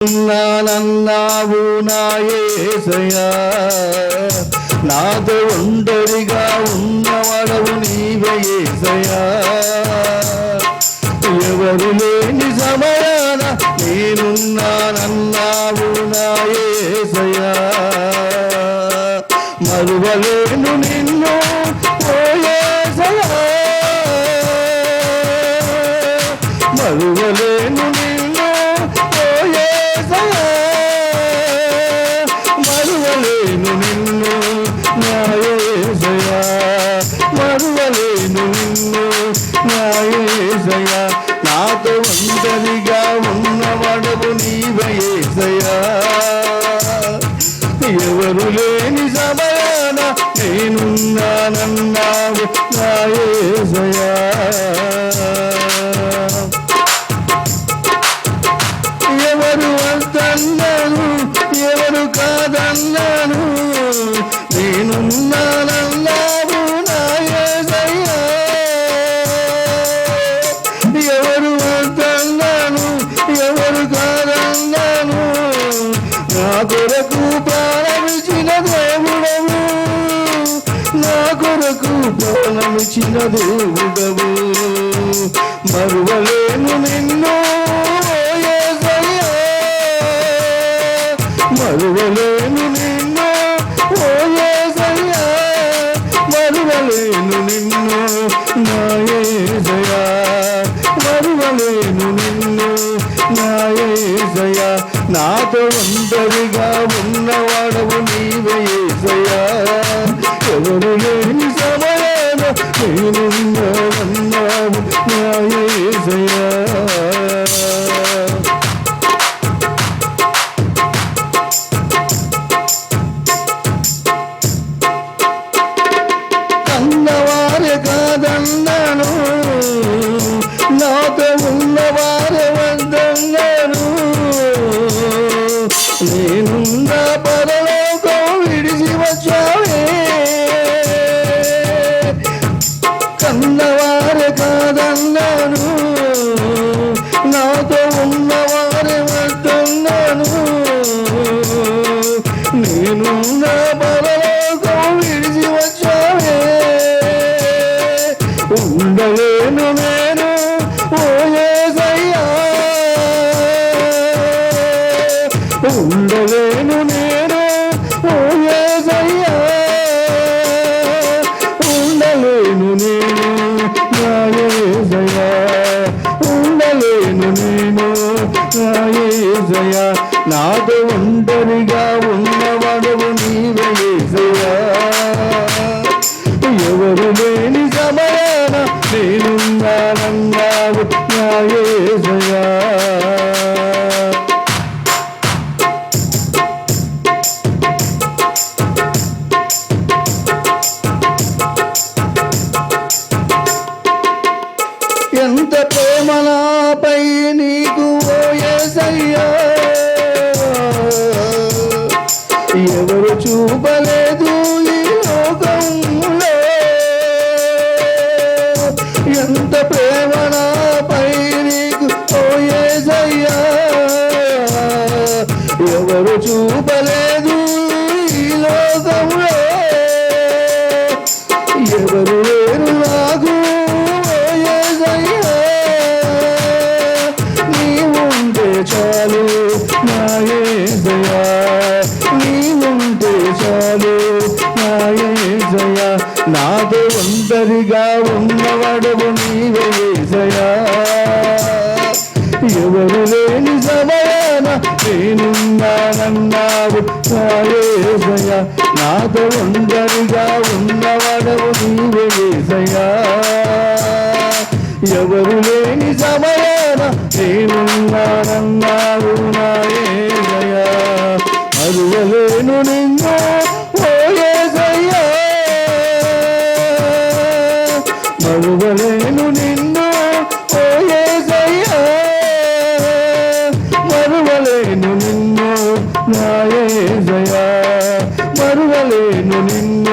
ఉన్నానన్నావు నాయసయా నాతో ఒంటరిగా ఉన్నవాడవు నీవేసయా ఎవరు లేని సమయాన నేనున్నానన్నావు నాయసయా మరువలేను నిన్ను పోయేసయా మరువ నిన్ను నా నాతో ఒంటరిగా ఉన్నవాడవు నీవయేసయ్యా ఎవరు లేని సమయాన నేనున్నానన్నావు నా కొరకు ప్రాణమిచ్చిన దేవుడవు. నా కొరకు ప్రాణమిచ్చిన దేవుడవు. మరువలేను నిన్ను నాతో ఒంటరిగా ఉన్నవాడవు నీవే యేసయ్యా ఎవరు లేని సమయాన నేనున్నావన్నావు కన్నవారే కాదన్నాను. నాతో ఉన్నవారే వద్దన్నాను నేనున్నా ఒంటరిగా ఉన్నవాడవు నీవే ఎవరు లేని సమయాన నేనున్నానన్నావు ఎంత ప్రేమ నాపై నీకు ఓ ఎవరు చూపలేదు ఈ లోకంలో ఎవరు లేరు నాకు ఓ యేసయ్యా. నీవుంటే చాలు నా యేసయ్యా. ఉన్నవాడవు నీవే వేసయా ఎవరు లేని సమయాన నేనున్నానన్నావు. నా నాతో ఒంటరిగా ఉన్నవాడవు నీవే వేసయా ఎవరు లేని సమయాన నేనున్నానన్నా మరువలేను నిన్ను. ఓ మరువలేను నిన్ను. నా యేసయ్యా మరువలేను నిన్ను.